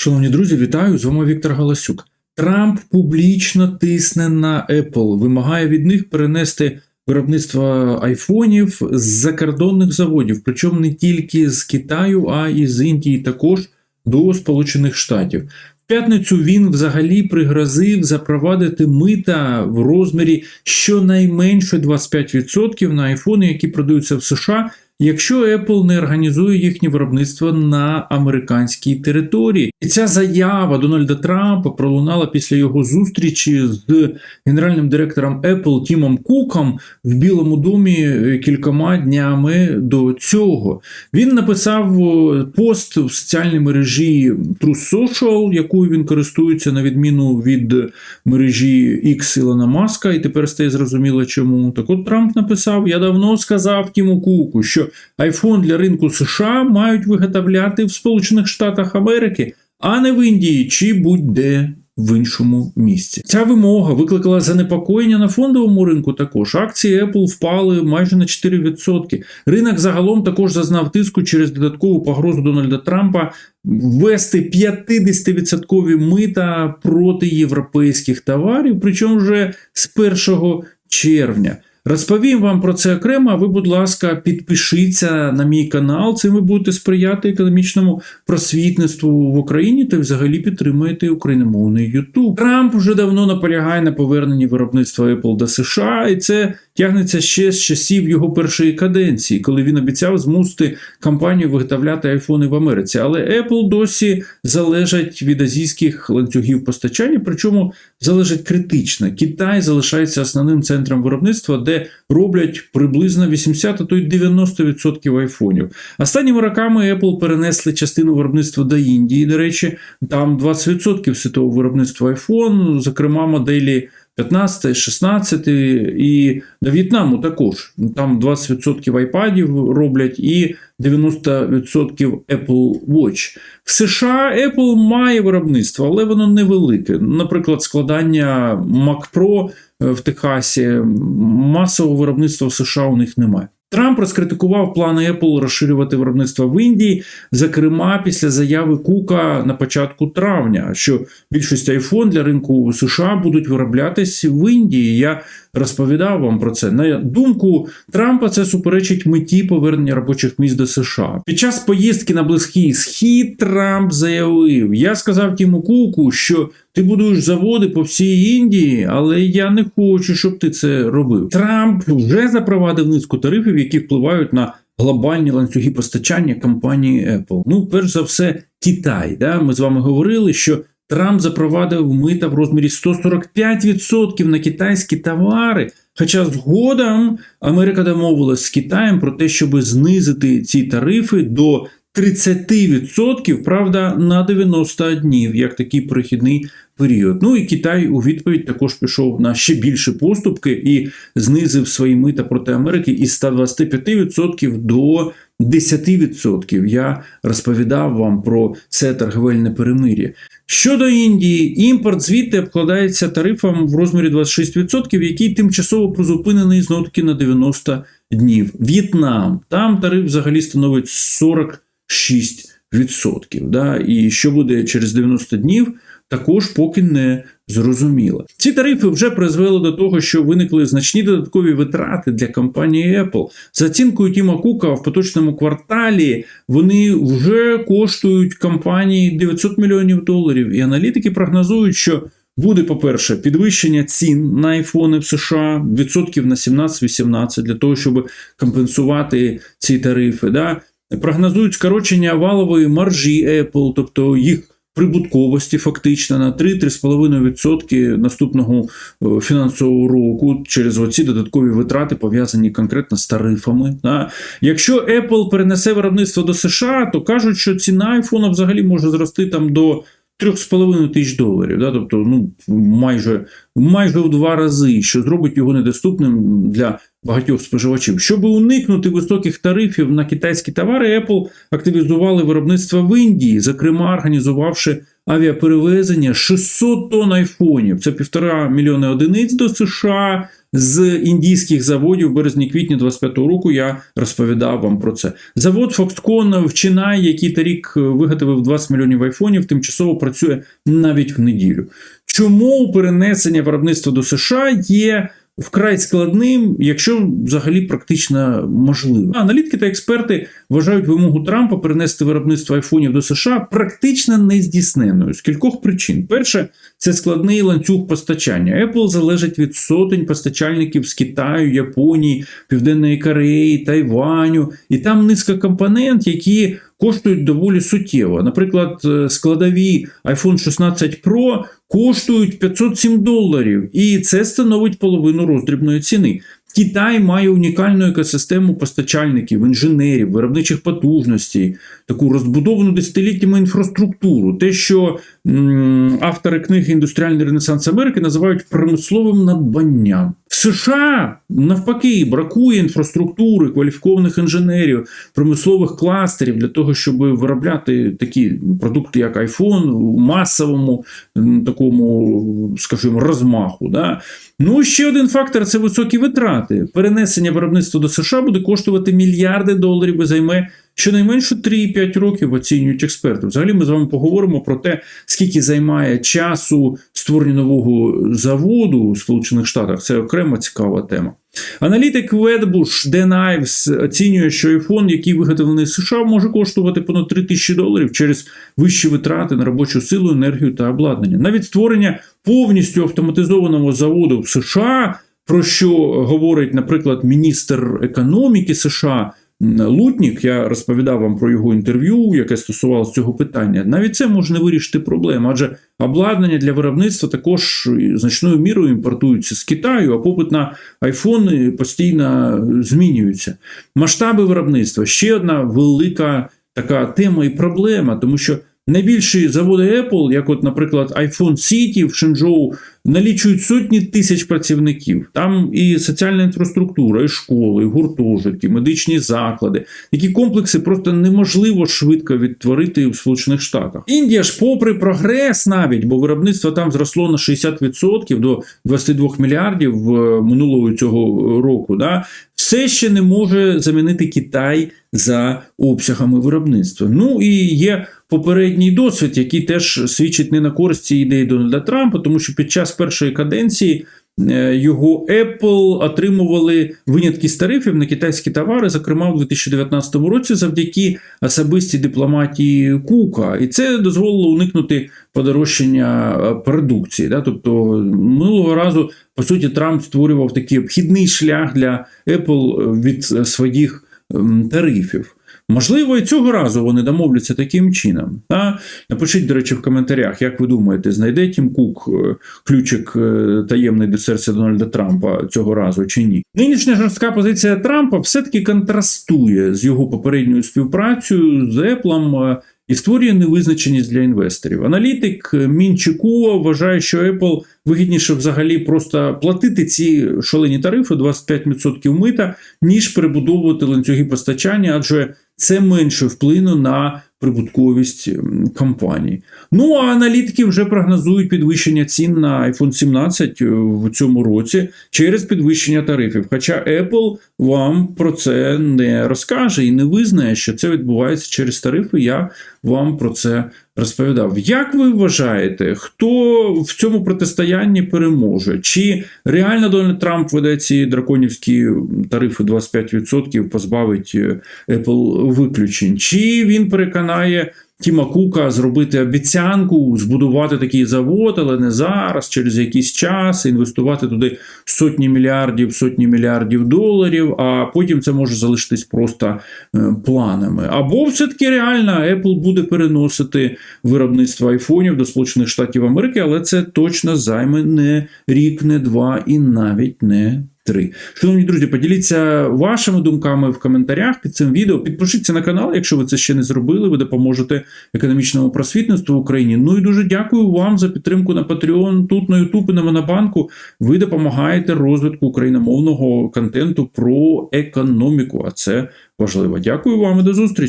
Шановні друзі, вітаю! З вами Віктор Галасюк. Трамп публічно тисне на Apple, вимагає від них перенести виробництво айфонів з закордонних заводів, причому не тільки з Китаю, а і з Індії також до Сполучених Штатів. В п'ятницю він взагалі пригрозив запровадити мита в розмірі щонайменше 25% на айфони, які продаються в США. Якщо Apple не організує їхнє виробництво на американській території, і ця заява Дональда Трампа пролунала після його зустрічі з генеральним директором Apple Тімом Куком в Білому домі кількома днями до цього. Він написав пост в соціальній мережі Truth Social, якою він користується на відміну від мережі X Ілона Маска, і тепер стає зрозуміло, чому. Так от Трамп написав: Я давно сказав Тіму Куку, що iPhone для ринку США мають виготовляти в Сполучених Штатах Америки, а не в Індії чи будь-де в іншому місці. Ця вимога викликала занепокоєння на фондовому ринку. Також акції Apple впали майже на 4%. Ринок загалом також зазнав тиску через додаткову погрозу Дональда Трампа ввести 50% мита проти європейських товарів, причому вже з 1 червня. Розповім вам про це окремо. Ви, будь ласка, підпишіться на мій канал. Цим ви будете сприяти економічному просвітництву в Україні та взагалі підтримуєте україномовний YouTube. Трамп вже давно наполягає на поверненні виробництва Apple до США, і це тягнеться ще з часів його першої каденції, коли він обіцяв змусити компанію виготовляти айфони в Америці. Але Apple досі залежать від азійських ланцюгів постачання, причому залежить критично. Китай залишається основним центром виробництва, де роблять приблизно 80, а то й 90% айфонів. Останніми роками Apple перенесли частину виробництва до Індії. До речі, там 20% світового виробництва iPhone, зокрема моделі. 15, 16 і до В'єтнаму також. Там 20% айпадів роблять і 90% Apple Watch. В США Apple має виробництво, але воно невелике. Наприклад, складання Mac Pro в Техасі, масового виробництва в США у них немає. Трамп розкритикував плани Apple розширювати виробництво в Індії, зокрема після заяви Кука на початку травня, що більшість iPhone для ринку США будуть вироблятись в Індії. Я розповідав вам про це. На думку Трампа, це суперечить меті повернення робочих місць до США. Під час поїздки на Близький Схід Трамп заявив: Я сказав Тіму Куку, що ти будуєш заводи по всій Індії, але я не хочу, щоб ти це робив. Трамп вже запровадив низку тарифів, які впливають на глобальні ланцюги постачання компанії Apple. Ну, перш за все, Китай. Да? Ми з вами говорили, що Трамп запровадив мита в розмірі 145% на китайські товари. Хоча згодом Америка домовилась з Китаєм про те, щоб знизити ці тарифи до 30%, правда, на 90 днів, як такий перехідний період. Ну і Китай у відповідь також пішов на ще більше поступки і знизив свої мита проти Америки із 125% до 10%. Я розповідав вам про це торговельне перемир'я. Щодо Індії, імпорт звідти обкладається тарифом в розмірі 26%, який тимчасово призупинений знов таки на 90 днів. В'єтнам, там тариф взагалі становить 46%. Да? І що буде через 90 днів, також поки не зрозуміло. Ці тарифи вже призвели до того, що виникли значні додаткові витрати для компанії Apple. За оцінкою Тіма Кука в поточному кварталі вони вже коштують компанії 900 мільйонів доларів. І аналітики прогнозують, що буде, по-перше, підвищення цін на айфони в США відсотків на 17-18 для того, щоб компенсувати ці тарифи. Да? Прогнозують скорочення валової маржі Apple, тобто їх прибутковості фактично на 3-3,5% наступного е, фінансового року через оці додаткові витрати пов'язані конкретно з тарифами. Да. Якщо Apple перенесе виробництво до США, то кажуть, що ціна айфона взагалі може зрости там до 3,5 тисяч доларів, да, тобто ну, майже майже в два рази, що зробить його недоступним для багатьох споживачів. Щоб уникнути високих тарифів на китайські товари, Apple активізували виробництво в Індії, зокрема організувавши авіаперевезення 600 тонн айфонів. Це півтора мільйони одиниць до США з індійських заводів в березні-квітні 25-го року. Я розповідав вам про це. Завод Foxconn в Чинаї, який торік виготовив 20 мільйонів айфонів, тимчасово працює навіть в неділю. Чому перенесення виробництва до США є вкрай складним, якщо взагалі практично можливо. Аналітики та експерти вважають вимогу Трампа перенести виробництво айфонів до США практично нездійсненною з кількох причин. Перше, це складний ланцюг постачання. Apple залежить від сотень постачальників з Китаю, Японії, Південної Кореї, Тайваню, і там низка компонент, які коштують доволі суттєво. Наприклад, складові iPhone 16 Pro коштують 507 доларів, і це становить половину роздрібної ціни. Китай має унікальну екосистему постачальників, інженерів, виробничих потужностей, таку розбудовану десятиліттями інфраструктуру. Те, що м, автори книги Індустріальний Ренесанс Америки називають промисловим надбанням. США навпаки бракує інфраструктури, кваліфікованих інженерів, промислових кластерів для того, щоб виробляти такі продукти, як iPhone, у масовому такому, скажімо, розмаху. Да? Ну, ще один фактор це високі витрати. Перенесення виробництва до США буде коштувати мільярди доларів і займе щонайменше 3-5 років, оцінюють експерти. Взагалі, ми з вами поговоримо про те, скільки займає часу створення нового заводу у Сполучених Штатах. Це окрема цікава тема. Аналітик Dan Ives оцінює, що iPhone, який виготовлений в США, може коштувати понад 3 тисячі доларів через вищі витрати на робочу силу, енергію та обладнання. Навіть створення повністю автоматизованого заводу в США, про що говорить, наприклад, міністр економіки США. Лутнік, я розповідав вам про його інтерв'ю, яке стосувалося цього питання. Навіть це може не вирішити проблему, адже обладнання для виробництва також значною мірою імпортується з Китаю, а попит на айфони постійно змінюється. Масштаби виробництва ще одна велика така тема і проблема, тому що. Найбільші заводи Apple, як, от, наприклад, iPhone City в Шенчжоу, налічують сотні тисяч працівників. Там і соціальна інфраструктура, і школи, і гуртожитки, медичні заклади. Такі комплекси просто неможливо швидко відтворити в Сполучених Штатах. Індія ж, попри прогрес, навіть, бо виробництво там зросло на 60% до 22 мільярдів минулого цього року. Да, все ще не може замінити Китай за обсягами виробництва. Ну і є попередній досвід, який теж свідчить не на користь цієї ідеї Дональда Трампа, тому що під час першої каденції його Apple отримували винятки з тарифів на китайські товари, зокрема у 2019 році, завдяки особистій дипломатії Кука, і це дозволило уникнути подорожчання продукції. Да? Тобто минулого разу, по суті, Трамп створював такий обхідний шлях для Apple від своїх тарифів. Можливо, і цього разу вони домовляться таким чином. А? Напишіть, до речі, в коментарях, як ви думаєте, знайде Тім Кук ключик таємний до серця Дональда Трампа цього разу чи ні? Нинішня жорстка позиція Трампа все-таки контрастує з його попередньою співпрацею з Apple і створює невизначеність для інвесторів. Аналітик Мін вважає, що Apple вигідніше взагалі просто платити ці шалені тарифи 25% мита, ніж перебудовувати ланцюги постачання, адже це менше вплине на прибутковість компанії. Ну а аналітики вже прогнозують підвищення цін на iPhone 17 в цьому році через підвищення тарифів. Хоча Apple вам про це не розкаже і не визнає, що це відбувається через тарифи. Я вам про це розповідав. Як ви вважаєте, хто в цьому протистоянні переможе? Чи реально Дональд Трамп веде ці драконівські тарифи 25%, позбавить Apple виключень? Чи він переконає Тіма Кука зробити обіцянку, збудувати такий завод, але не зараз, через якийсь час, інвестувати туди сотні мільярдів, сотні мільярдів доларів, а потім це може залишитись просто планами. Або все-таки реально Apple буде переносити виробництво айфонів до Сполучених Штатів Америки, але це точно займе не рік, не два і навіть не 3. Шановні друзі, поділіться вашими думками в коментарях під цим відео. Підпишіться на канал, якщо ви це ще не зробили. Ви допоможете економічному просвітництву в Україні. Ну і дуже дякую вам за підтримку на Patreon, тут на YouTube і на Монобанку. Ви допомагаєте розвитку україномовного контенту про економіку, а це важливо. Дякую вам і до зустрічі.